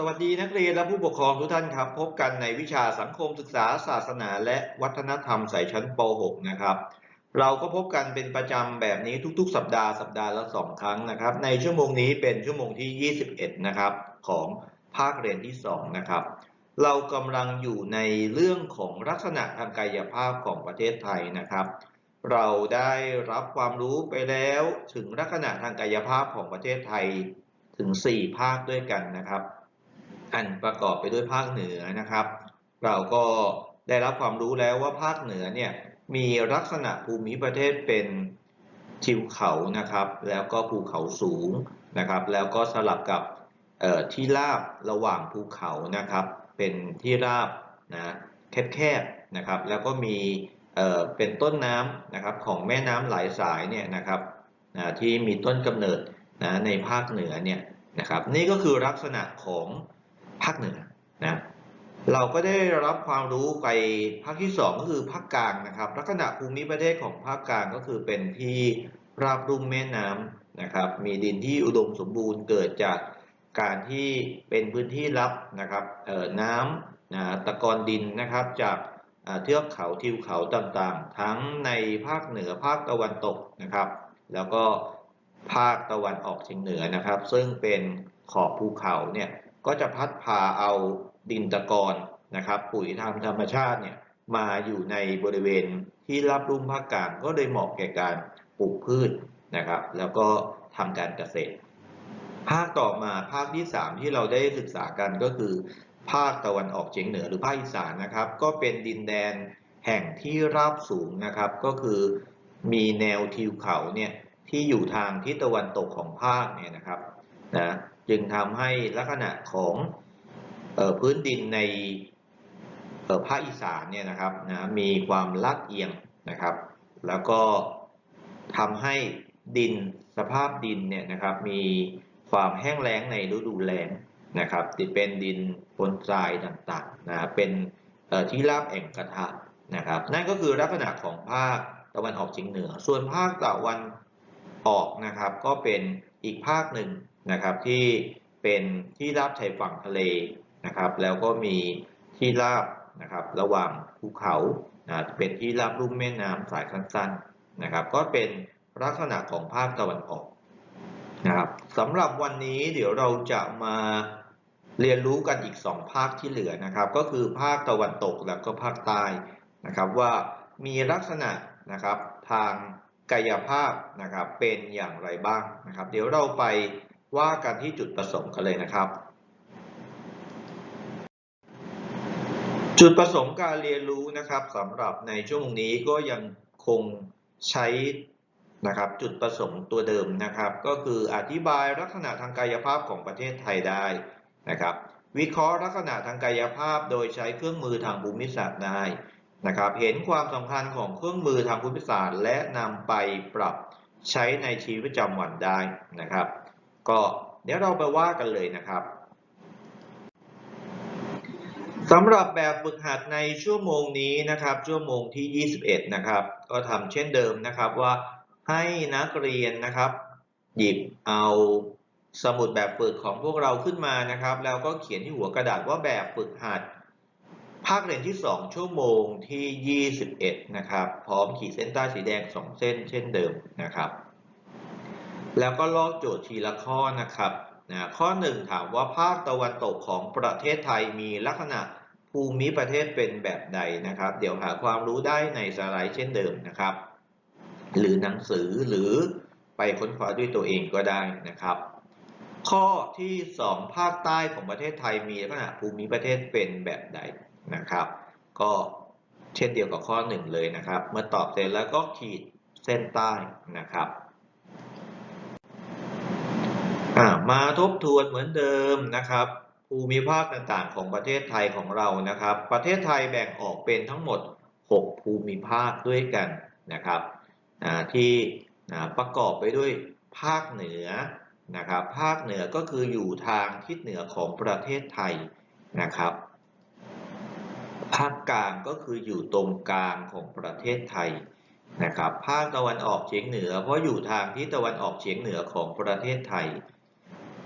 สวัสดีนักเรียนและผู้ปกครองทุกท่านครับ พบกันในวิชาสังคมศึกษาศาสนา และวัฒนธรรมสายชั้นป .6 นะครับ เราก็พบกันเป็นประจำแบบนี้ทุกๆ สัปดาห์สัปดาห์ละสองครั้งนะครับ ในชั่วโมงนี้เป็นชั่วโมงที่ 21 นะครับ ของภาคเรียนที่ 2 นะครับ เรากำลังอยู่ในเรื่องของลักษณะทางกายภาพของประเทศไทยนะครับ เราได้รับความรู้ไปแล้วถึงลักษณะทางกายภาพของประเทศไทยถึง 4 ภาคด้วยกันนะครับ อันประกอบไปด้วยภาคเหนือนะครับ เราก็ได้รับความรู้แล้วว่าภาคเหนือเนี่ยมีลักษณะภูมิประเทศเป็นทิวเขานะครับ แล้วก็ภูเขาสูงนะครับ แล้วก็สลับกับที่ราบระหว่างภูเขานะครับ เป็นที่ราบนะแคบๆนะครับ แล้วก็มีเอ่อเป็นต้นน้ำนะครับของแม่น้ำหลายสายเนี่ยนะครับนะที่มีต้นกำเนิดนะในภาคเหนือเนี่ยนะครับ นี่ก็คือลักษณะของ ภาคเหนือนะเราก็ได้รับความรู้ไปภาคที่ 2 ก็คือภาคกลางนะครับ ลักษณะภูมิประเทศของภาคกลางก็คือเป็นที่ราบรุ่มแม่น้ำนะครับ มีดินที่อุดมสมบูรณ์เกิดจากการที่เป็นพื้นที่รับนะครับเอ่อน้ำนะตะกอนดินนะครับจากเทือกเขาทิวเขาต่างๆ ทั้งในภาคเหนือภาคตะวันตกนะครับ แล้วก็ภาคตะวันออกเฉียงเหนือนะครับ ซึ่งเป็นขอบภูเขาเนี่ย ก็จะพัดพาเอาดินตะกอนนะครับปุ๋ยทางธรรมชาติเนี่ยมาอยู่ในบริเวณที่รับรุ่มภาคกลางก็เลยเหมาะแก่การปลูกพืชนะครับ แล้วก็ทำการเกษตร ภาคต่อมาภาคที่ 3 ที่เราได้ศึกษากันก็คือ ภาคตะวันออกเฉียงเหนือหรือภาคอีสานนะครับ ก็เป็นดินแดนแห่งที่ราบสูงนะครับ ก็คือมีแนวทิวเขาเนี่ยที่อยู่ทางทิศตะวันตกของภาคเนี่ยนะครับนะ จึงทำให้ลักษณะของออพื้นดินในภาคอีสานเนี่ยนะครับนะมีความลาดเอียงนะครับ แล้วก็ทำให้ดินสภาพดินเนี่ยนะครับ มีความแห้งแล้งในฤดูแล้งนะครับติดเป็นดินปนทรายต่างๆนะเป็นเอ่อที่ราบแอ่งกระทะนะครับนั่นก็คือลักษณะของภาคตะวันออกเฉียงเหนือ ส่วนภาคตะวันออกนะครับ ก็เป็นอีกภาคหนึ่ง นะครับที่เป็นที่ราบชายฝั่งทะเลนะครับ แล้วก็มีที่ราบนะครับระหว่างภูเขานะเป็นที่ราบลุ่มแม่น้ำสายสั้นๆนะครับ ก็เป็นลักษณะของภาคตะวันออกนะครับสำหรับวันนี้เดี๋ยวเราจะมาเรียนรู้กันอีก 2 ภาคที่เหลือนะครับ ก็คือภาคตะวันตกแล้วก็ภาคใต้นะครับว่ามีลักษณะนะครับทางกายภาพนะครับเป็นอย่างไรบ้างนะครับ เดี๋ยวเราไป ว่ากันที่จุดประสงค์กันเลยนะครับ จุดประสงค์การเรียนรู้นะครับสำหรับในช่วงนี้ก็ยังคงใช้นะครับจุดประสงค์ตัวเดิมนะครับ ก็คืออธิบายลักษณะทางกายภาพของประเทศไทยได้นะครับ วิเคราะห์ลักษณะทางกายภาพโดยใช้เครื่องมือทางภูมิศาสตร์ได้นะครับ เห็นความสำคัญของเครื่องมือทางภูมิศาสตร์ และนำไปปรับใช้ในชีวิตประจำวันได้นะครับ ก็เดี๋ยวเราไปว่ากันเลยนะครับสำหรับแบบฝึกหัดในชั่วโมงนี้นะครับ ชั่วโมงที่ 21 นะครับ ก็ทำเช่นเดิมนะครับว่าให้นักเรียนนะครับ หยิบเอาสมุดแบบฝึกของพวกเราขึ้นมานะครับ แล้วก็เขียนที่หัวกระดาษว่าแบบฝึกหัด ภาคเรียนที่ 2 ชั่วโมงที่ 21 นะครับ พร้อมขีดเส้นใต้สีแดง 2 เส้นเช่นเดิมนะครับ แล้วก็ลอกโจทย์ทีละข้อนะครับนะข้อ 1 ถามว่าภาคตะวันตกของประเทศไทยมีลักษณะภูมิประเทศเป็นแบบใดนะครับ เดี๋ยวหาความรู้ได้ในสไลด์เช่นเดิมนะครับ หรือหนังสือหรือไปค้นคว้าด้วยตัวเองก็ได้นะครับ ข้อที่ 2 ภาคใต้ของประเทศไทยมีลักษณะภูมิประเทศเป็นแบบใดนะครับ ก็เช่นเดียวกับข้อ 1 เลยนะครับ เมื่อตอบเสร็จแล้วก็ขีดเส้นใต้นะครับ มาทบทวนเหมือนเดิมนะครับ ภูมิภาคต่างๆ ของประเทศไทยของเรานะครับ ประเทศไทยแบ่งออกเป็นทั้งหมด 6 ภูมิภาคด้วยกันนะครับที่ประกอบไปด้วยภาคเหนือนะครับ ภาคเหนือก็คืออยู่ทางทิศเหนือของประเทศไทยนะครับ ภาคกลางก็คืออยู่ตรงกลางของประเทศไทยนะครับ ภาคตะวันออกเฉียงเหนือ เพราะอยู่ทางทิศตะวันออกเฉียงเหนือของประเทศไทย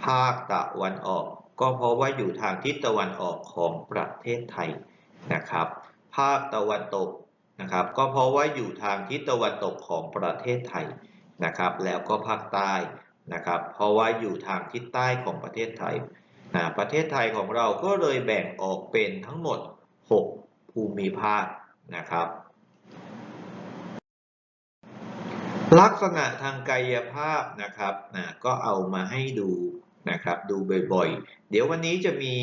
ภาคตะวันออก ก็เพราะว่าอยู่ทางทิศตะวันออกของประเทศไทยนะครับ ภาคตะวันตกนะครับ ก็เพราะว่าอยู่ทางทิศตะวันตกของประเทศไทยนะครับ แล้วก็ภาคใต้นะครับ เพราะว่าอยู่ทางทิศใต้ของประเทศไทยนะประเทศไทยของเราก็เลยแบ่งออกเป็นทั้งหมด 6 ภูมิภาคนะครับ ลักษณะทางกายภาพนะครับนะก็เอามาให้ดู นะครับ ดูบ่อยๆ เดี๋ยววันนี้จะมี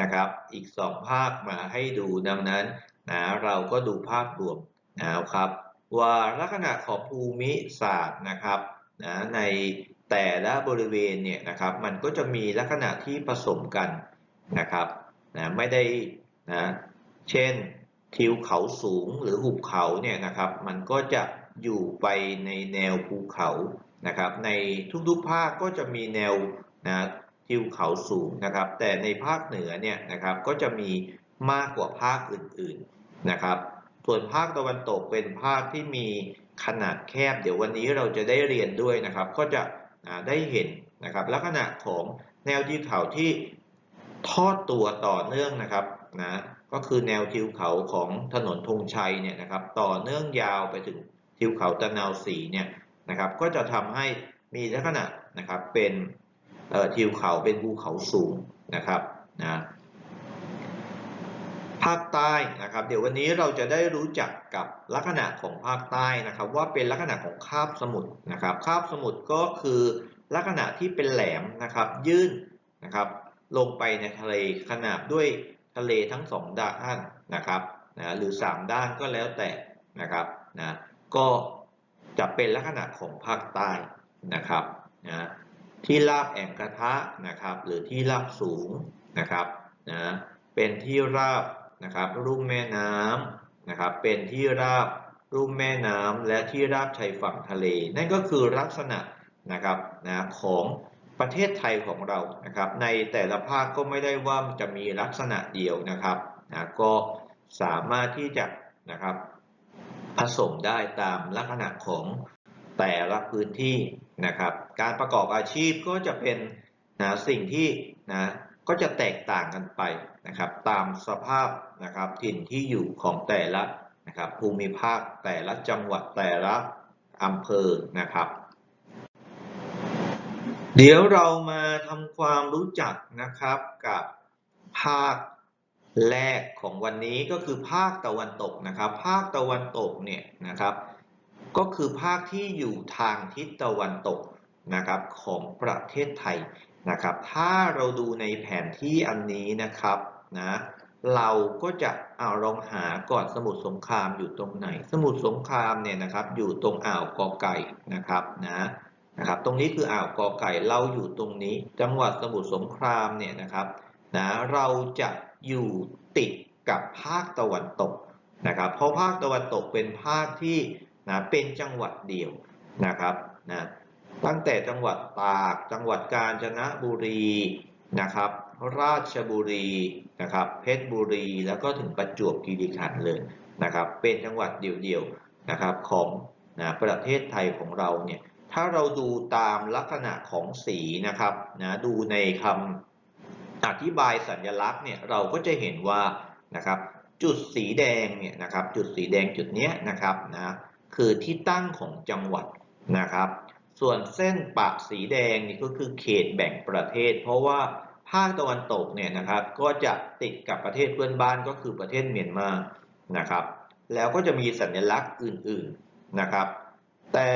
นะครับอีก 2 ภาคมาให้ดูดังนั้นนะเราก็ดูภาพรวมนะครับ ว่าลักษณะของภูมิศาสตร์นะครับนะในแต่ละบริเวณเนี่ยนะครับ มันก็จะมีลักษณะที่ผสมกันนะครับนะไม่ได้นะเช่นทิวเขาสูงหรือหุบเขาเนี่ยนะครับ มันก็จะอยู่ไปในแนวภูเขานะครับ ในทุกๆภาคก็จะมีแนว นะทิวเขาสูงนะครับ แต่ในภาคเหนือเนี่ยนะครับก็จะมีมากกว่าภาคอื่นๆนะครับ ส่วนภาคตะวันตกเป็นภาคที่มีขนาดแคบ เดี๋ยววันนี้เราจะได้เรียนด้วยนะครับ ก็จะได้เห็นนะครับลักษณะของแนวทิวเขาที่ทอดตัวต่อเนื่องนะครับนะก็คือแนวทิวเขาของถนนธงชัยเนี่ยนะครับ ต่อเนื่องยาวไปถึงทิวเขาตะนาวสีเนี่ยนะครับ ก็จะทำให้มีลักษณะนะครับเป็น ทิวเขาเป็นภูเขาสูงนะครับนะภาคใต้นะครับ เดี๋ยววันนี้เราจะได้รู้จักกับลักษณะของภาคใต้นะครับ ว่าเป็นลักษณะของคาบสมุทรนะครับคาบสมุทรก็คือลักษณะที่เป็นแหลมนะครับ ยื่นนะครับลงไปในทะเลขนาบด้วยทะเลทั้งสองด้านนะครับนะหรือ 3 ด้านก็แล้วแต่นะครับนะก็จะเป็นลักษณะของภาคใต้นะครับนะ ที่ราบแอ่งกระทะนะครับหรือที่ราบสูงนะครับนะเป็นที่ราบนะครับรุ่มแม่น้ำนะครับเป็นที่ราบรุ่มแม่น้ำและที่ราบชายฝั่งทะเล นั่นก็คือลักษณะนะครับนะของประเทศไทยของเรานะครับในแต่ละภาคก็ไม่ได้ว่าจะมีลักษณะเดียวนะครับนะก็สามารถที่จะนะครับผสมได้ตามลักษณะของ แต่ละพื้นที่นะครับ การประกอบอาชีพก็จะเป็นนะสิ่งที่นะก็จะแตกต่างกันไปนะครับ ตามสภาพนะครับถิ่นที่อยู่ของแต่ละนะครับภูมิภาคแต่ละจังหวัดแต่ละอำเภอนะครับ เดี๋ยวเรามาทำความรู้จักนะครับกับภาคแรกของวันนี้ก็คือภาคตะวันตกนะครับ ภาคตะวันตกเนี่ยนะครับ ก็คือภาคที่อยู่ทางทิศตะวันตกนะครับของประเทศไทยนะครับ ถ้าเราดูในแผนที่อันนี้นะครับนะเราก็จะเอาลองหาก่อนสมุทรสงครามอยู่ตรงไหน สมุทรสงครามเนี่ยนะครับอยู่ตรงอ่าวกอไก่นะครับนะนะครับ ตรงนี้คืออ่าวกอไก่เราอยู่ตรงนี้ จังหวัดสมุทรสงครามเนี่ยนะครับนะเราจะอยู่ติดกับภาคตะวันตกนะครับ เพราะภาคตะวันตกเป็นภาคที่ นะเป็นจังหวัดเดียวนะครับนะตั้งแต่จังหวัดตาก จังหวัดกาญจนบุรีนะครับ ราชบุรีนะครับเพชรบุรี แล้วก็ถึงประจวบคีรีขันธ์เลยนะครับเป็นจังหวัดเดียวๆนะครับของนะประเทศไทยของเราเนี่ยถ้าเราดูตามลักษณะของสีนะครับนะดูในคำอธิบายสัญลักษณ์เนี่ยเราก็จะเห็นว่านะครับจุดสีแดงเนี่ยนะครับจุดสีแดงจุดนี้นะครับนะ คือที่ตั้งของจังหวัดนะครับ ส่วนเส้นปะสีแดงนี่ก็คือเขตแบ่งประเทศ เพราะว่าภาคตะวันตกเนี่ยนะครับ ก็จะติดกับประเทศเพื่อนบ้านก็คือประเทศเมียนมานะครับ แล้วก็จะมีสัญลักษณ์อื่นๆนะครับ แต่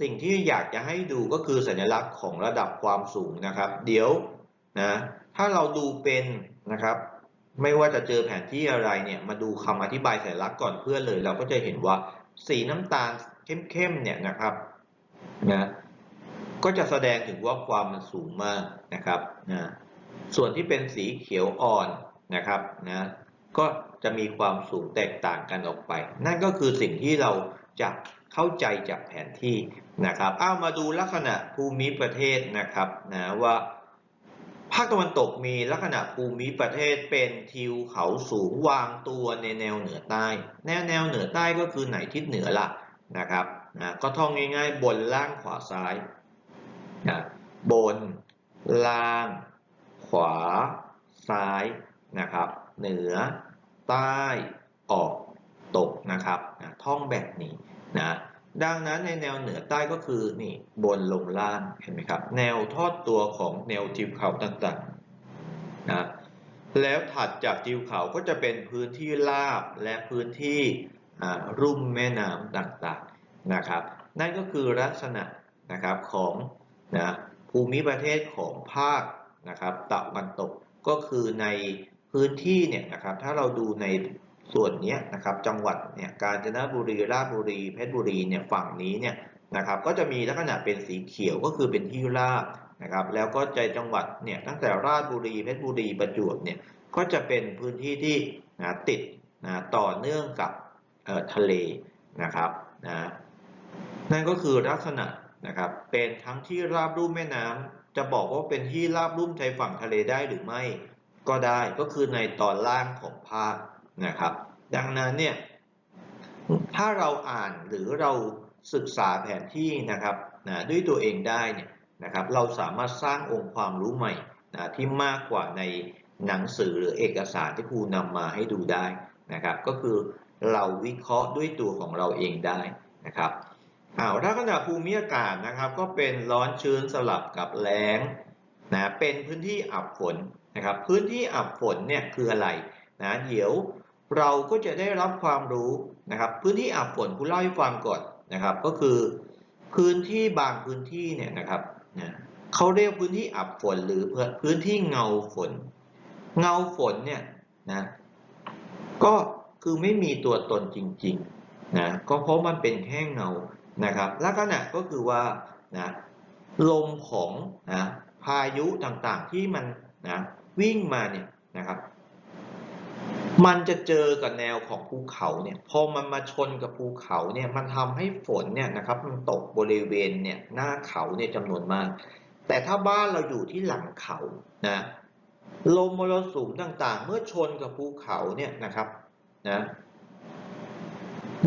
สิ่งที่อยากจะให้ดูก็คือสัญลักษณ์ของระดับความสูงนะครับ เดี๋ยวนะถ้าเราดูเป็นนะครับไม่ว่าจะเจอแผนที่อะไรเนี่ยมาดูคำอธิบายสัญลักษณ์ก่อนเพื่อนเลย เราก็จะเห็นว่า สีน้ำตาลเข้มๆเนี่ยนะครับนะก็จะแสดงถึงว่าความมันสูงมากนะครับนะส่วนที่เป็นสีเขียวอ่อนนะครับนะก็จะมีความสูงแตกต่างกันออกไป นั่นก็คือสิ่งที่เราจะเข้าใจจากแผนที่นะครับ เอามาดูลักษณะภูมิประเทศนะครับนะว่า ภาคตะวันตกมีลักษณะภูมิประเทศเป็นทิวเขาสูงวางตัวในแนวเหนือใต้ แนวแนวเหนือใต้ก็คือไหนทิศเหนือละนะครับนะก็ท่องง่ายๆ บนล่างขวาซ้ายนะบนล่างขขวา ซ้ายนะครับ เหนือ ใต้ออกตกนะครับนะท่องแบบนี้นะ ดังนั้นในแนวเหนือใต้ก็คือนี่บนลงล่างเห็นไหมครับ แนวทอดตัวของแนวทิวเขาต่างๆนะแล้วถัดจากทิวเขาก็จะเป็นพื้นที่ราบและพื้นที่รุ่มแม่น้ำต่างๆนะครับ นั่นก็คือลักษณะนะครับของนะภูมิประเทศของภาคนะครับตะวันตกก็คือในพื้นที่เนี่ยนะครับถ้าเราดูใน ส่วนนี้นะครับจังหวัดเนี่ยกาญจนบุรีราชบุรีเพชรบุรีเนี่ยฝั่งนี้เนี่ยนะครับก็จะมีลักษณะเป็นสีเขียวก็คือเป็นที่ราบนะครับแล้วก็ใจจังหวัดเนี่ยตั้งแต่ราชบุรีเพชรบุรีประจวบเนี่ยก็จะเป็นพื้นที่ที่นะติดนะต่อเนื่องกับออทะเลนะครับนะนั่นก็คือลักษณะนะครับเป็นทั้งที่ราบลุ่มแม่น้ำจะบอกว่าเป็นที่ราบลุ่มชายฝั่งทะเลได้หรือไม่ ก็ได้ก็คือในตอนล่างของภาค นะครับ ดังนั้นเนี่ยถ้าเราอ่านหรือเราศึกษาแผนที่นะครับนะด้วยตัวเองได้เนี่ยนะครับ เราสามารถสร้างองค์ความรู้ใหม่นะที่มากกว่าในหนังสือหรือเอกสารที่ครูนำมาให้ดูได้นะครับ ก็คือเราวิเคราะห์ด้วยตัวของเราเองได้นะครับอ้าวลักษณะภูมิอากาศนะครับ ก็เป็นร้อนชื้นสลับกับแล้งนะเป็นพื้นที่อับฝนนะครับ พื้นที่อับฝนเนี่ยคืออะไรนะเดี๋ยว เราก็จะได้รับความรู้นะครับ พื้นที่อับฝนคุณเล่าให้ฟังก่อนนะครับ ก็คือพื้นที่บางพื้นที่เนี่ยนะครับนะเขาเรียกพื้นที่อับฝนหรือพื้นที่เงาฝน เงาฝนเนี่ยนะก็คือไม่มีตัวตนจริงๆนะก็เพราะมันเป็นแค่เงานะครับลักษณะก็คือว่านะลมของนะพายุต่างๆที่มันนะวิ่งมาเนี่ยนะครับ มันจะเจอกับแนวของภูเขาเนี่ยพอมันมาชนกับภูเขาเนี่ยมันทำให้ฝนเนี่ยนะครับมันตกบริเวณเนี่ยหน้าเขาเนี่ยจำนวนมาก แต่ถ้าบ้านเราอยู่ที่หลังเขานะลมมรสุมต่างๆ เมื่อชนกับภูเขาเนี่ยนะครับนะ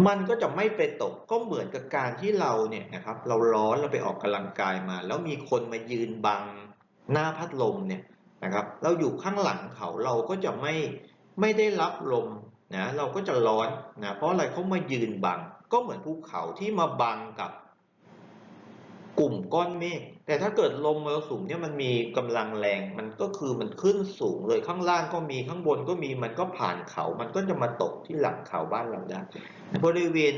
มันก็จะไม่ไปตกก็เหมือนกับการที่เราเนี่ยนะครับ เราร้อนเราไปออกกำลังกายมา แล้วมีคนมายืนบังหน้าพัดลมเนี่ยนะครับ เราอยู่ข้างหลังเขาเราก็จะไม่ ไม่ได้รับลมนะเราก็จะร้อนนะเพราะอะไรเขามายืนบัง ก็เหมือนภูเขาที่มาบังกับกลุ่มก้อนเมฆแต่ถ้าเกิดลมมรสุมเนี่ยมันมีกำลังแรงมันก็คือมันขึ้นสูงเลยข้างล่างก็มีข้างบนก็มีมันก็ผ่านเขา มันก็จะมาตกที่หลังเขาบ้านเราได้บริเวณ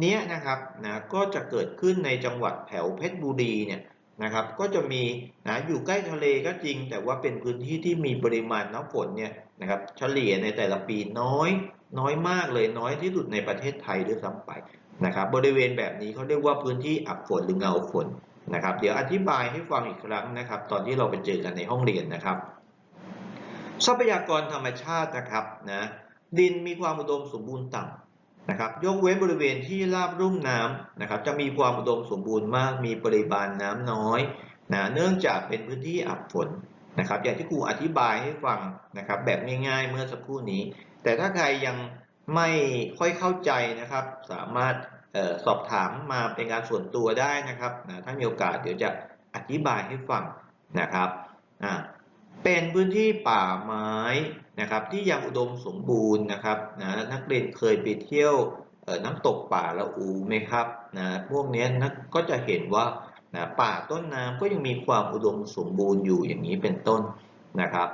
เนี้ยนะครับนะก็จะเกิดขึ้นในจังหวัดแถวเพชรบุรีเนี่ยนะครับก็จะมีนะอยู่ใกล้ทะเลก็จริง แต่ว่าเป็นพื้นที่ที่มีปริมาณน้ำฝนเนี่ย นะครับเฉลี่ยในแต่ละปีน้อยน้อยมากเลยน้อยที่สุดในประเทศไทยด้วยซ้ำไปนะครับบริเวณแบบนี้เขาเรียกว่าพื้นที่อับฝนหรือเงาฝนนะครับเดี๋ยวอธิบายให้ฟังอีกครั้งนะครับ ตอนที่เราไปเจอกันในห้องเรียนนะครับ ทรัพยากรธรรมชาตินะครับนะดินมีความอุดมสมบูรณ์ต่ำนะครับยกเว้นบริเวณที่ราบรุ่มน้ำนะครับ จะมีความอุดมสมบูรณ์มากมีปริมาณน้ำน้อยนะเนื่องจากเป็นพื้นที่อับฝน นะครับอย่างที่ครูอธิบายให้ฟังนะครับแบบง่ายๆเมื่อสักครู่นี้ แต่ถ้าใครยังไม่ค่อยเข้าใจนะครับ สามารถออสอบถามมาเป็นการส่วนตัวได้นะครับนะถ้ามีโอกาสเดี๋ยวจะอธิบายให้ฟังนะครับเป็นพื้นที่ป่าไม้นะครับที่ยังอุดมสมบูรณ์นะครับนะนักเรียนเคยไปเที่ยวน้ำตกป่าละอูไหมครับนะพวกนี้นักก็จะเห็นว่า นะป่าต้นน้ำก็ยังมีความอุดมสมบูรณ์อยู่อย่างนี้เป็นต้นนะครับ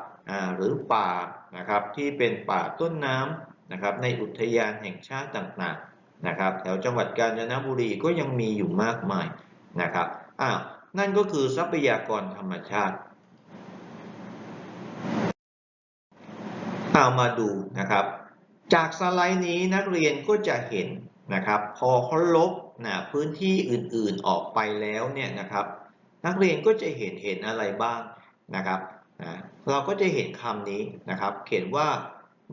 หรือป่านะครับที่เป็นป่าต้นน้ำนะครับในอุทยานแห่งชาติต่างๆนะครับแถวจังหวัดกาญจนบุรีก็ยังมีอยู่มากมายนะครับอ้าวนั่นก็คือทรัพยากรธรรมชาติเอามาดูนะครับ จากสไลด์นี้นักเรียนก็จะเห็น นะครับพอเขาลบนะพื้นที่อื่นๆออกไปแล้วเนี่ยนะครับ นักเรียนก็จะเห็นเห็นอะไรบ้างนะครับนะเราก็จะเห็นคำนี้นะครับ เขียนว่า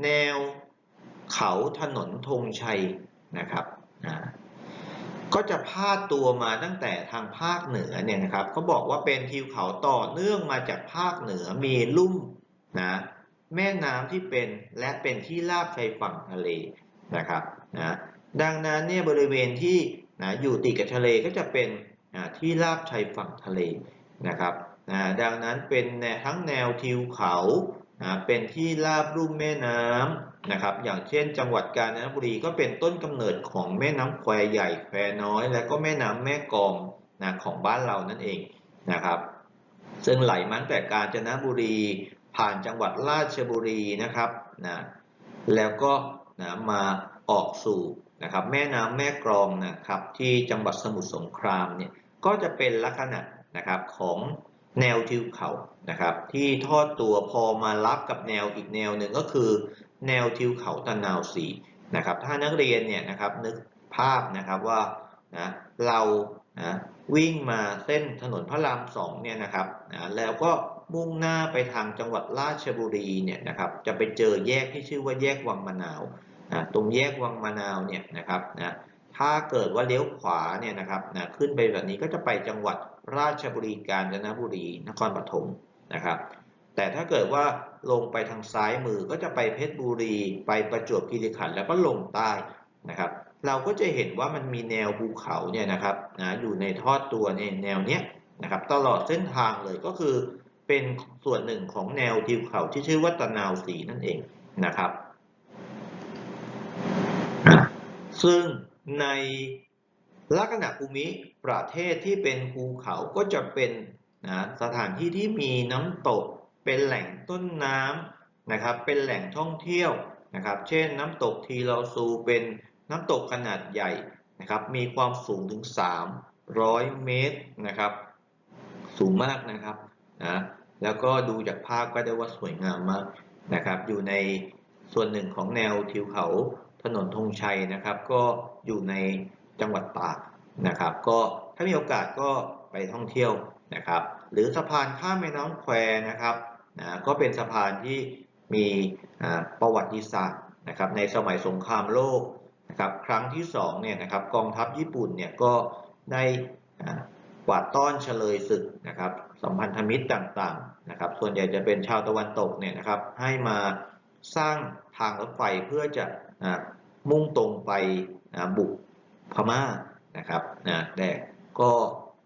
แนวเขาถนนธงชัยนะครับนะก็จะพาดตัวมาตั้งแต่ทางภาคเหนือเนี่ยนะครับเขาบอกว่าเป็นทิวเขาต่อเนื่องมาจากภาคเหนือมีลุ่มนะแม่น้ำที่เป็นและเป็นที่ราบชายฝั่งทะเลนะครับนะ ดังนั้นเนี่ยบริเวณที่นะอยู่ติดกับทะเลก็จะเป็นนะที่ราบชายฝั่งทะเลนะครับนะดังนั้นเป็นทั้งแนวทิวเขานะเป็นที่ราบลุ่มแม่น้ำนะครับ อย่างเช่น จังหวัดกาญจนบุรีก็เป็นต้นกำเนิดของแม่น้ำแควใหญ่แควน้อย และก็แม่น้ำแม่กองนะของบ้านเรานั่นเองนะครับ ซึ่งไหลมาตั้งแต่กาญจนบุรีผ่านจังหวัดราชบุรีนะครับนะแล้วก็นะมาออกสู่ นะครับแม่น้ำแม่กลองนะครับที่จังหวัดสมุทรสงครามเนี่ยก็จะเป็นลักษณะนะครับของแนวทิวเขานะครับที่ทอดตัวพอมารับกับแนวอีกแนวหนึ่งก็คือ แนวทิวเขาตะนาวสีนะครับถ้านักเรียนเนี่ยนะครับนึกภาพนะครับว่านะเรานะวิ่งมาเส้นถนนพระรามสองเนี่ยนะครับนะแล้วก็มุ่งหน้าไปทางจังหวัดราชบุรีเนี่ยนะครับจะไปเจอแยกที่ชื่อว่าแยกวังมะนาว นะตรงแยกวังมะนาวเนี่ยนะครับนะถ้าเกิดว่าเลี้ยวขวาเนี่ยนะครับนะขึ้นไปแบบนี้ก็จะไปจังหวัดราชบุรีกาญจนบุรีนครปฐมนะครับ แต่ถ้าเกิดว่าลงไปทางซ้ายมือก็จะไปเพชรบุรี ไปประจวบคีรีขันธ์แล้วก็ลงใต้นะครับ เราก็จะเห็นว่ามันมีแนวภูเขาเนี่ยนะครับนะอยู่ในทอดตัวในแนวเนี้ยนะครับ ตลอดเส้นทางเลยก็คือเป็นส่วนหนึ่งของแนวทิวเขาที่ชื่อว่าตะนาวสีนั่นเองนะครับอะ ซึ่งในลักษณะภูมิประเทศที่เป็นภูเขาก็จะเป็นนะสถานที่ที่มีน้ำตก เป็นแหล่งต้นน้ำนะครับ เป็นแหล่งท่องเที่ยวนะครับ เช่นน้ำตกทีลอซูเป็นน้ำตกขนาดใหญ่นะครับ มีความสูงถึง 300 เมตรนะครับ สูงมากนะครับนะแล้วก็ดูจากภาพก็ได้ว่าสวยงามมากนะครับ อยู่ในส่วนหนึ่งของแนวทิวเขา ถนนธงชัยนะครับ ก็อยู่ในจังหวัดตากนะครับ ก็ถ้ามีโอกาสก็ไปท่องเที่ยวนะครับ หรือสะพานข้ามแม่น้ำแควนะครับนะก็เป็นสะพานที่มีประวัติศาสตร์นะครับในสมัยสงครามโลกนะครับครั้งที่สองเนี่ยนะครับกองทัพญี่ปุ่นเนี่ยก็ได้กวาดต้อนเฉลยศึกนะครับสัมพันธมิตรต่างๆนะครับส่วนใหญ่จะเป็นชาวตะวันตกเนี่ยนะครับให้มา สร้างทางรถไฟเพื่อจะมุ่งตรงไปบุกพม่านะครับนะแต่ก็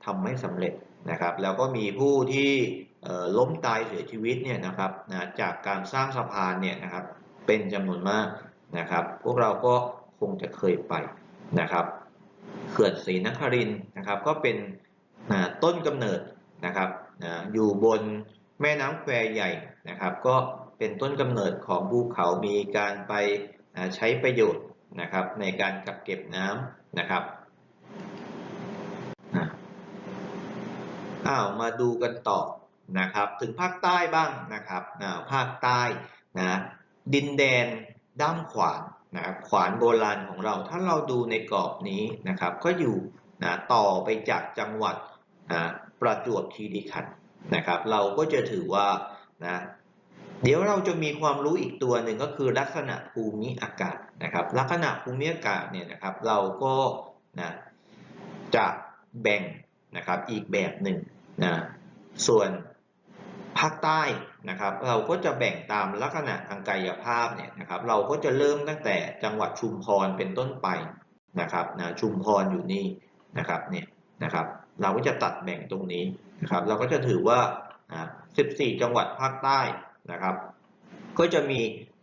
ทำไม่สำเร็จนะครับ แล้วก็มีผู้ที่ล้มตายเสียชีวิตเนี่ยนะครับนะจากการสร้างสะพานเนี่ยนะครับเป็นจำนวนมากนะครับ พวกเราก็คงจะเคยไปนะครับเขื่อนศรีนครินทร์นะครับ ก็เป็นต้นกำเนิดนะครับนะอยู่บนแม่น้ำแควใหญ่นะครับ ก็ เป็นต้นกำเนิดของภูเขามีการไปใช้ประโยชน์นะครับในการกักเก็บน้ำนะครับอ้าวมาดูกันต่อนะครับถึงภาคใต้บ้างนะครับาภาคใต้นะดินแดนด้ามขวานนะขวานโบราณของเราถ้าเราดูในกรอบนี้นะครับก็อยู่นะต่อไปจากจังหวัดอ่าประจวบคีรีขันธ์นะครับ เราก็จะถือว่านะ เดี๋ยวเราจะมีความรู้อีกตัวหนึ่งก็คือลักษณะภูมิอากาศนะครับ ลักษณะภูมิอากาศเนี่ยนะครับ เราก็นะจะแบ่งนะครับอีกแบบหนึ่งนะส่วนภาคใต้นะครับ เราก็จะแบ่งตามลักษณะทางกายภาพเนี่ยนะครับ เราก็จะเริ่มตั้งแต่จังหวัดชุมพรเป็นต้นไปนะครับนะชุมพรอยู่นี่นะครับเนี่ยนะครับ เราก็จะตัดแบ่งตรงนี้นะครับ เราก็จะถือว่าอ่า14 จังหวัดภาคใต้ นะครับ ก็จะมี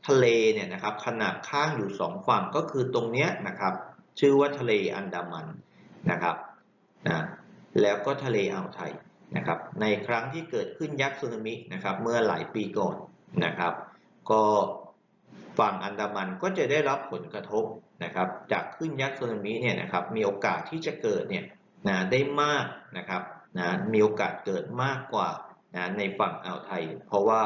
ทะเลเนี่ยนะครับขนาดข้างอยู่สองฝั่งก็คือตรงเนี้ยนะครับ ชื่อว่าทะเลอันดามันนะครับนะแล้วก็ทะเลอ่าวไทยนะครับ ในครั้งที่เกิดขึ้นยักษ์สึนามินะครับ เมื่อหลายปีก่อนนะครับ ก็ฝั่งอันดามันก็จะได้รับผลกระทบนะครับ จากขึ้นยักษ์สึนามิเนี่ยนะครับ มีโอกาสที่จะเกิดเนี่ยนะได้มากนะครับนะมีโอกาสเกิดมากกว่านะในฝั่งอ่าวไทย เพราะว่า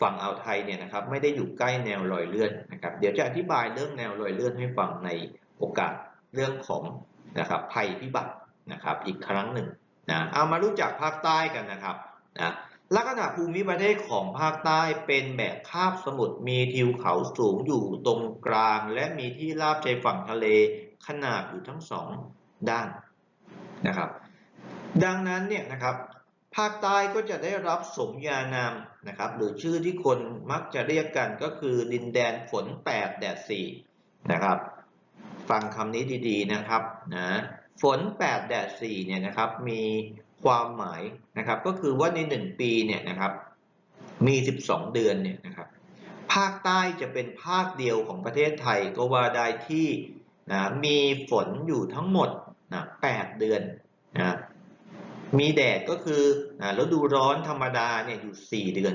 ฝั่งอ่าวไทยเนี่ยนะครับไม่ได้อยู่ใกล้แนวรอยเลื่อนนะครับเดี๋ยวจะอธิบายเรื่องแนวรอยเลื่อนให้ฟังในโอกาสเรื่องของนะครับภัยพิบัตินะครับอีกครั้งหนึ่งนะเอามารู้จักภาคใต้กันนะครับนะลักษณะภูมิประเทศของภาคใต้เป็นแบบคาบสมุทรมีทิวเขาสูงอยู่ตรงกลาง และมีที่ราบชายฝั่งทะเลขนาดอยู่ทั้งสองด้านนะครับ ดังนั้นเนี่ยนะครับ ภาคใต้ก็จะได้รับสมญานามนะครับ หรือชื่อที่คนมักจะเรียกกันก็คือดินแดนฝนแปดแดดสี่นะครับ ฟังคำนี้ดีๆนะครับนะฝนแปดแดดสี่เนี่ยนะครับ มีความหมายนะครับ ก็คือว่าในหนึ่งปีเนี่ยนะครับ มี 12 เดือนเนี่ยนะครับ ภาคใต้จะเป็นภาคเดียวของประเทศไทยก็ว่าได้ที่นะมีฝนอยู่ทั้งหมดนะ8เดือนนะ มีแดดก็คือฤดูร้อนธรรมดาเนี่ยอยู่ 4 เดือน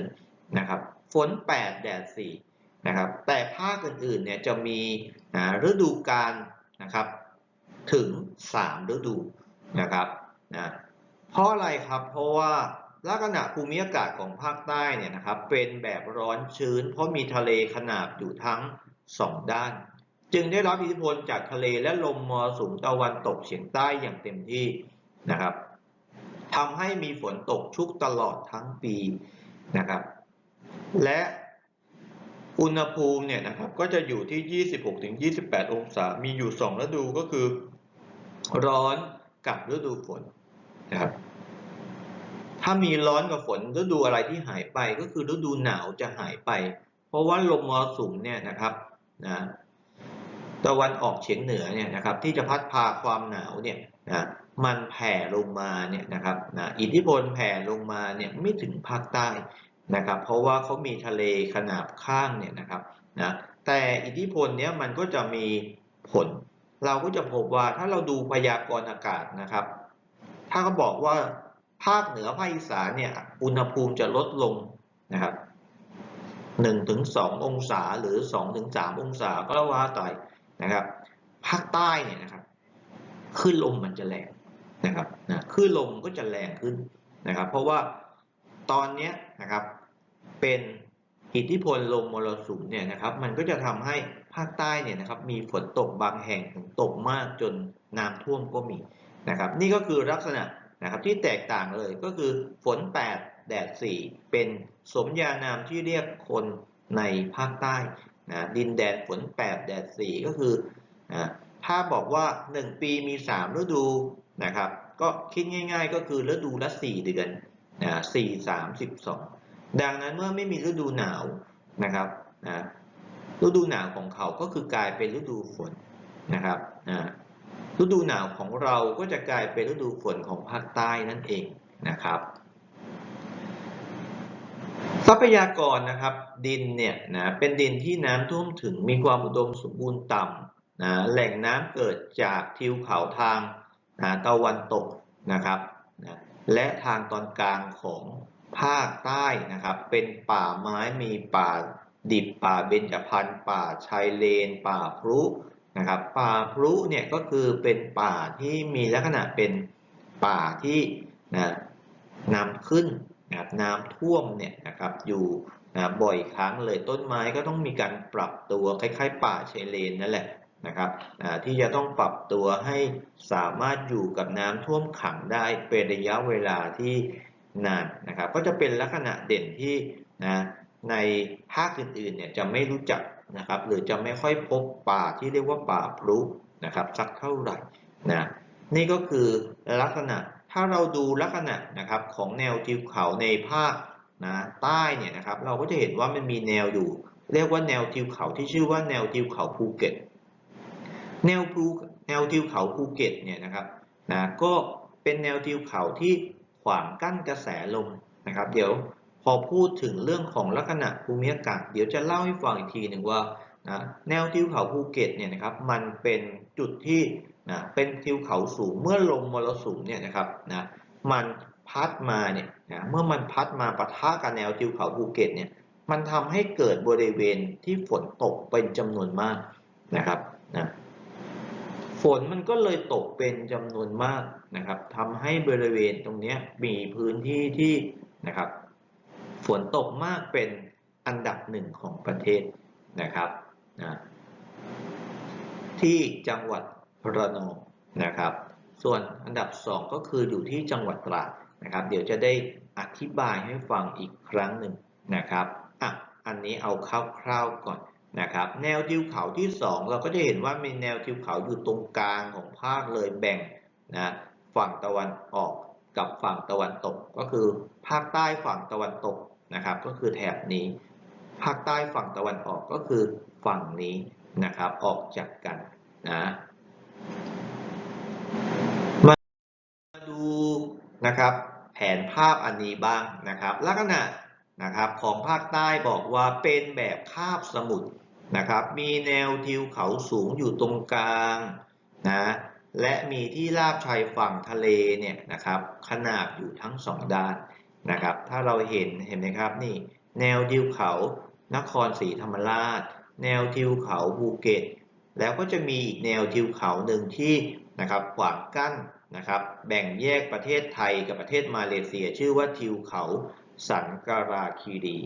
นะครับฝน 8 แดด 4 นะครับแต่ภาคอื่นๆเนี่ยจะมีฤดูกาลนะครับถึง 3 ฤดูนะครับนะเพราะอะไรครับเพราะว่าลักษณะภูมิอากาศของภาคใต้เนี่ยนะครับเป็นแบบร้อนชื้น เพราะมีทะเลขนาบอยู่ทั้ง 2 ด้าน จึงได้รับอิทธิพลจากทะเลและลมมรสุมตะวันตกเฉียงใต้อย่างเต็มที่นะครับ ทำให้มีฝนตกชุกตลอดทั้งปีนะครับ และอุณหภูมิเนี่ยนะครับก็จะอยู่ที่ 26-28 องศา มีอยู่ 2 ฤดูก็คือร้อนกับฤดูฝนนะครับ ถ้ามีร้อนกับฝนฤดูอะไรที่หายไปก็คือฤดูหนาวจะหายไป เพราะว่าลมมรสุมเนี่ยนะครับนะตะวันออกเฉียงเหนือเนี่ยนะครับที่จะพัดพาความหนาวเนี่ยนะ มันแผ่ลงมาเนี่ยนะครับนะอิทธิพลแผ่ลงมาเนี่ยไม่ถึงภาคใต้นะครับ เพราะว่าเขามีทะเลขนาบข้างเนี่ยนะครับนะแต่อิทธิพลเนี้ยมันก็จะมีผล เราก็จะพบว่าถ้าเราดูพยากรณ์อากาศนะครับ ถ้าเขาบอกว่าภาคเหนือภาคอีสานเนี่ยอุณหภูมิจะลดลงนะครับหนึ่งถึงสององศาหรือสองถึงสามองศาก็ว่าต่อยนะครับ ภาคใต้เนี่ยนะครับคลื่นลมมันจะแรง นะครับนะคลื่นลมก็จะแรงขึ้นนะครับ เพราะว่าตอนนี้นะครับเป็นอิทธิพลลมมรสุมเนี่ยนะครับ มันก็จะทำให้ภาคใต้เนี่ยนะครับ มีฝนตกบางแห่งถึงตกมากจนน้ำท่วมก็มีนะครับ นี่ก็คือลักษณะนะครับที่แตกต่างเลยก็คือฝน 8 แดด 4 เป็นสมญานามที่เรียกคนในภาคใต้นะดินแดนฝน 8 แดด 4 ก็คือนะถ้าบอกว่า 1 ปีมี 3 ฤดู นะครับ ก็คิดง่าย ๆ ก็คือฤดูละ4เดือนนะ4 3 12ดังนั้นเมื่อไม่มีฤดูหนาวนะครับนะฤดูหนาวของเขาก็คือกลายเป็นฤดูฝนนะครับนะฤดูหนาวของเราก็จะกลายเป็นฤดูฝนของภาคใต้นั่นเองนะครับ ทรัพยากรนะครับดินเนี่ยนะเป็นดินที่น้ำท่วมถึงมีความอุดมสมบูรณ์ต่ำนะแหล่งน้ำเกิดจากทิวเขาทาง นะตะวันตกนะครับนะและทางตอนกลางของภาคใต้นะครับ เป็นป่าไม้มีป่าดิบป่าเบญจพรรณป่าชายเลน ป่าพรุนะครับป่าพรุเนี่ยก็คือเป็นป่าที่มีลักษณะเป็นป่าที่นะน้ำขึ้นนะน้ำท่วมเนี่ยนะครับอยู่นะบ่อยครั้งเลยต้นไม้ก็ต้องมีการปรับตัวคล้ายๆ ป่าชายเลนนั่นแหละ นะครับที่จะต้องปรับตัวให้สามารถอยู่กับน้ำท่วมขังได้เป็นระยะเวลาที่นานนะครับก็จะเป็นลักษณะเด่นที่นะในภาคอื่นๆเนี่ยจะไม่รู้จักนะครับหรือจะไม่ค่อยพบป่าที่เรียกว่าป่าพลุนะครับสักเท่าไหร่นะนี่ก็คือลักษณะถ้าเราดูลักษณะนะครับของแนวทิวเขาในภาคนะใต้เนี่ยนะครับเราก็จะเห็นว่ามันมีแนวอยู่ เรียกว่าแนวทิวเขาที่ชื่อว่าแนวทิวเขาภูเก็ต แนวภูแนวทิวเขาภูเก็ตเนี่ยนะครับนะก็เป็นแนวทิวเขาที่ขวางกั้นกระแสลมนะครับ เดี๋ยวพอพูดถึงเรื่องของลักษณะภูมิอากาศเดี๋ยวจะเล่าให้ฟังอีกทีหนึ่งว่านะแนวทิวเขาภูเก็ตเนี่ยนะครับมันเป็นจุดที่นะเป็นทิวเขาสูงเมื่อลมมรสุมเนี่ยนะครับนะมันพัดมาเนี่ยนะเมื่อมันพัดมาปะทะกับแนวทิวเขาภูเก็ตเนี่ยมันทำให้เกิดบริเวณที่ฝนตกเป็นจำนวนมากนะครับนะ ฝนมันก็เลยตกเป็นจำนวนมากนะครับทำให้บริเวณตรงนี้มีพื้นที่ที่นะครับ ฝนตกมากเป็นอันดับหนึ่งของประเทศนะครับนะที่จังหวัดระนองนะครับ ส่วนอันดับ2ก็คืออยู่ที่จังหวัดตราดนะครับ เดี๋ยวจะได้อธิบายให้ฟังอีกครั้งหนึ่งนะครับอะอันนี้เอาคร่าวๆก่อน นะครับ แนวทิวเขาที่ 2 เราก็จะเห็นว่ามีแนวทิวเขาอยู่ตรงกลางของภาคเลยแบ่งนะฝั่งตะวันออกกับฝั่งตะวันตก ก็คือภาคใต้ฝั่งตะวันตกนะครับ ก็คือแถบนี้ ภาคใต้ฝั่งตะวันออกก็คือฝั่งนี้นะครับออกจากกันนะมาดูนะครับแผนภาพอันนี้บ้างนะครับ ลักษณะนะครับของภาคใต้บอกว่าเป็นแบบคาบสมุทร นะครับ มีแนวทิวเขาสูงอยู่ตรงกลางนะและมีที่ราบชายฝั่งทะเลเนี่ยนะครับขนาบอยู่ทั้งสองด้านนะครับ ถ้าเราเห็นเห็นไหมครับนี่แนวทิวเขานครศรีธรรมราช แนวทิวเขาภูเก็ต แล้วก็จะมีอีกแนวทิวเขาหนึ่งที่นะครับขวางกั้นนะครับ แบ่งแยกประเทศไทยกับประเทศมาเลเซีย ชื่อว่าทิวเขาสันการาคีรี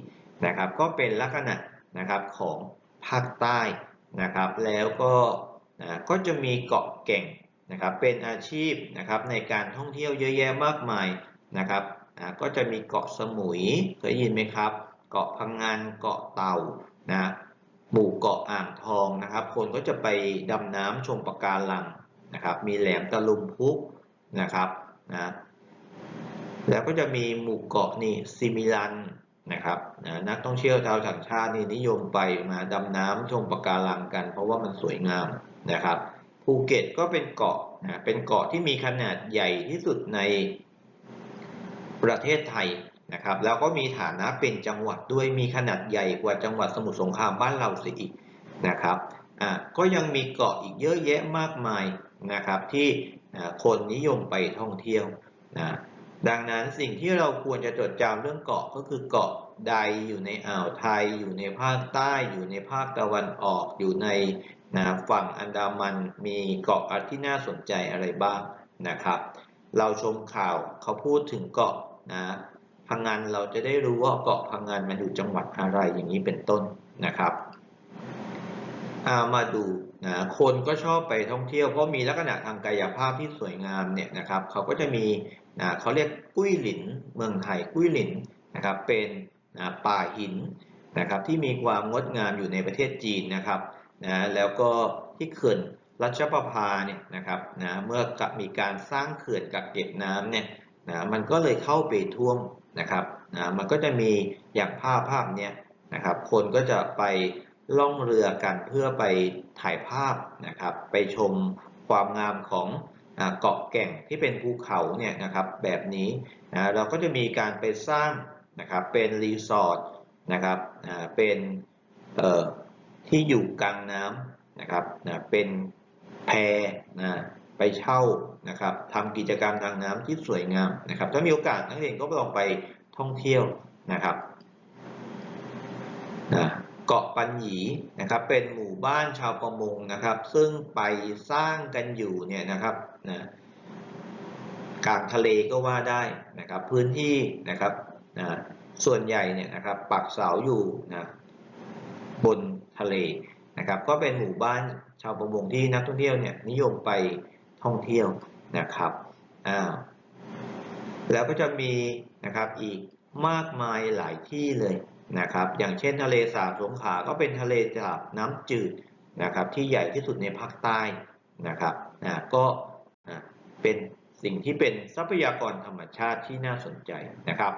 นะครับ ก็เป็นลักษณะนะครับของ ภาคใต้นะครับ แล้วก็นะก็จะมีเกาะแก่งนะครับเป็นอาชีพนะครับในการท่องเที่ยวเยอะแยะมากมายนะครับอ่าก็จะมีเกาะสมุยเคยยินไหมครับ เกาะพังงานเกาะเต่านะหมู่เกาะอ่างทองนะครับ คนก็จะไปดำน้ำชมปะการังนะครับ มีแหลมตะลุมพุกนะครับนะแล้วก็จะมีหมู่เกาะนี่ซิมิลัน นะครับนะนักท่องเที่ยวชาวต่างชาตินี่นิยมไปมาดำน้ำชมปะการังกัน เพราะว่ามันสวยงามนะครับภูเก็ตก็เป็นเกาะนะเป็นเกาะที่มีขนาดใหญ่ที่สุดในประเทศไทยนะครับ แล้วก็มีฐานะเป็นจังหวัดด้วยมีขนาดใหญ่กว่าจังหวัดสมุทรสงครามบ้านเราเสียอีกนะครับอ่าก็ยังมีเกาะอีกเยอะแยะมากมายนะครับที่คนนิยมไปท่องเที่ยวนะ ดังนั้นสิ่งที่เราควรจะจดจำเรื่องเกาะก็คือเกาะใดอยู่ในอ่าวไทย อยู่ในภาคใต้ อยู่ในภาคตะวันออก อยู่ในนะฝั่งอันดามันมีเกาะที่น่าสนใจอะไรบ้างนะครับ เราชมข่าวเขาพูดถึงเกาะนะพังงานเราจะได้รู้ว่าเกาะพังงานมันอยู่จังหวัดอะไรอย่างนี้เป็นต้นนะครับอามาดูนะคนก็ชอบไปท่องเที่ยวเพราะมีลักษณะทางกายภาพที่สวยงามเนี่ยนะครับเขาก็จะมี นะเขาเรียกกุ้ยหลินเมืองไทยกุ้ยหลินนะครับเป็นนะป่าหินนะครับที่มีความงดงามอยู่ในประเทศจีนนะครับนะแล้วก็ที่เขื่อนรัชประภาเนี่ยนะครับนะเมื่อมีการสร้างเขื่อนกักเก็บน้ำเนี่ยนะมันก็เลยเข้าไปท่วมนะครับนะมันก็จะมีอย่างภาพภาพเนี้ยนะครับคนก็จะไปล่องเรือกันเพื่อไปถ่ายภาพนะครับไปชมความงามของ เกาะแก่งที่เป็นภูเขาเนี่ยนะครับแบบนี้นะเราก็จะมีการไปสร้างนะครับเป็นรีสอร์ทนะครับเป็นที่อยู่กลางน้ำนะครับเป็นแพนะไปเช่านะครับทำกิจกรรมทางน้ำที่สวยงามนะครับ ถ้ามีโอกาสนักเรียนก็ลองไปท่องเที่ยวนะครับนะเกาะปัญหยีนะครับเป็นหมู่บ้านชาวประมงนะครับ ซึ่งไปสร้างกันอยู่เนี่ยนะครับ นะกลางทะเลก็ว่าได้นะครับ พื้นที่นะครับนะส่วนใหญ่เนี่ยนะครับปักเสาอยู่นะบนทะเลนะครับ ก็เป็นหมู่บ้านชาวประมงที่นักท่องเที่ยวเนี่ยนิยมไปท่องเที่ยวนะครับอ่าแล้วก็จะมีนะครับอีกมากมายหลายที่เลยนะครับ อย่างเช่นทะเลสาบสงขลาก็เป็นทะเลสาบน้ำจืดนะครับ ที่ใหญ่ที่สุดในภาคใต้นะครับนะก็ เป็นสิ่งที่เป็นทรัพยากรธรรมชาติที่น่าสนใจนะครับ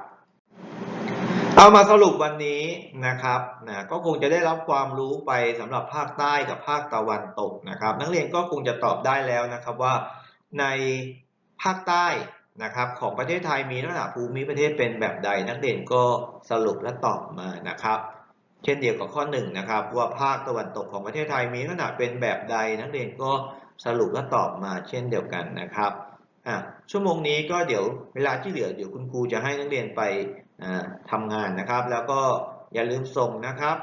เอามาสรุปวันนี้นะครับนะก็คงจะได้รับความรู้ไปสำหรับภาคใต้กับภาคตะวันตกนะครับ นักเรียนก็คงจะตอบได้แล้วนะครับว่าในภาคใต้นะครับของประเทศไทยมีลักษณะภูมิประเทศเป็นแบบใด นักเรียนก็สรุปและตอบมานะครับ เช่นเดียวกับข้อหนึ่งนะครับว่าภาคตะวันตกของประเทศไทยมีลักษณะเป็นแบบใด นักเรียนก็ สรุปและตอบมาเช่นเดียวกันนะครับอะชั่วโมงนี้ก็เดี๋ยวเวลาที่เหลือเดี๋ยวคุณครูจะให้นักเรียนไปทำทำงานนะครับ แล้วก็อย่าลืมส่งนะครับ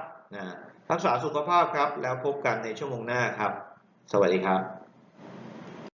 รักษาสุขภาพครับ แล้วพบกันในชั่วโมงหน้าครับ สวัสดีครับ